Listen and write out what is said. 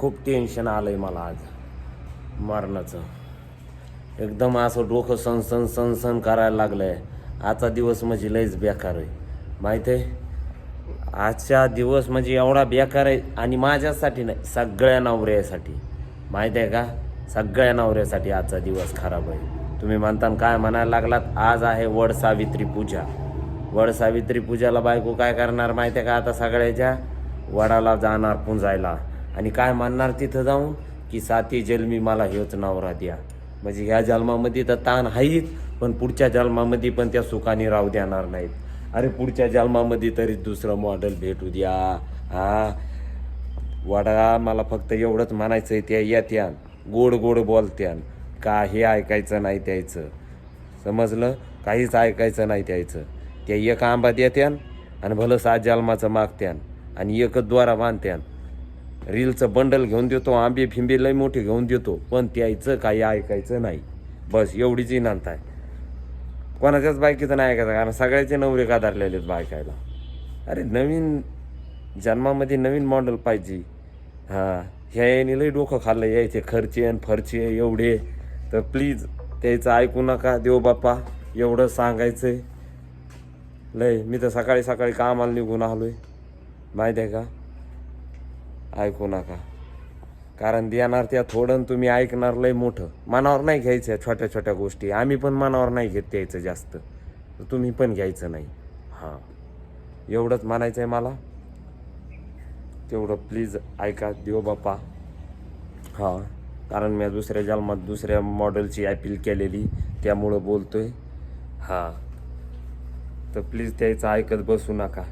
खूप टेन्शन आलं आहे मला आज. मरणाचं. एकदम असं डोकं सनसन सनसन करायला लागलं आहे आजचा दिवस म्हणजे लयच बेकार आहे. माहीत आहे? आजचा दिवस म्हणजे एवढा बेकार आहे आणि माझ्यासाठी नाही सगळ्या नवऱ्यासाठी. माहीत आहे का? सगळ्या नवऱ्यासाठी आजचा दिवस खराब आहे. तुम्ही म्हणता काय म्हणायला लागलात? आज आहे वड सावित्री पूजा. वड सावित्री पूजाला बायको काय करणार? माहिती आहे का आता सगळ्याच्या? वडाला जाणार पुंजायला. आणि काय म्हणणार तिथं जाऊन? की साती जन्मी मला हेच नवरा द्या. म्हणजे ह्या जन्मामध्ये तर ताण आहेच पण पुढच्या जन्मामध्ये पण त्या सुखाने राहू देणार नाहीत. अरे पुढच्या जन्मामध्ये तरी दुसरं मॉडेल भेटू द्या. हा? वडा मला फक्त एवढंच म्हणायचं आहे त्या. येत्यान गोड गोड बोलत्यान. हे ऐकायचं नाही त्यायचं समजलं? काहीच ऐकायचं नाही त्यायचं त्या एक आंबा देत्यान आणि भलं सात जन्माचं मागत्यान आणि एकच द्वारा बांधत्यान. रीलचं बंडल घेऊन देतो आंबे फिंबे लय मोठे घेऊन देतो पण त्याचं काही ऐकायचं नाही. बस एवढीच इनांत आहे. कोणाच्याच बायकीचं नाही ऐकायचं कारण सगळ्याचे नवरे काधारलेले आहेत बायकायला. अरे नवीन जन्मामध्ये नवीन मॉडेल पाहिजे. हां ह्या याने लई डोकं खाल्लं यायचे खर्चे आणि फरचे एवढे. तर प्लीज त्याचं ऐकू नका देव बाप्पा एवढं सांगायचं लय मी तर सकाळी सकाळी कामाला निघून आलो आहे माहिती आहे का? ऐकू नका. कारण देणार त्या थोडं तुम्ही ऐकणार लय मोठं. मनावर नाही घ्यायचं छोट्या छोट्या गोष्टी. आम्ही पण मनावर नाही घेत द्यायचं जास्त. तर तुम्ही पण घ्यायचं नाही. हां. एवढंच म्हणायचं आहे मला. तेवढं प्लीज ऐका देव बाप्पा हां. कारण मी दुसऱ्या जन्मात दुसऱ्या मॉडेलची अपील केलेली. त्यामुळं बोलतोय. हां. तर प्लीज त्याचं ऐकत बसू नका.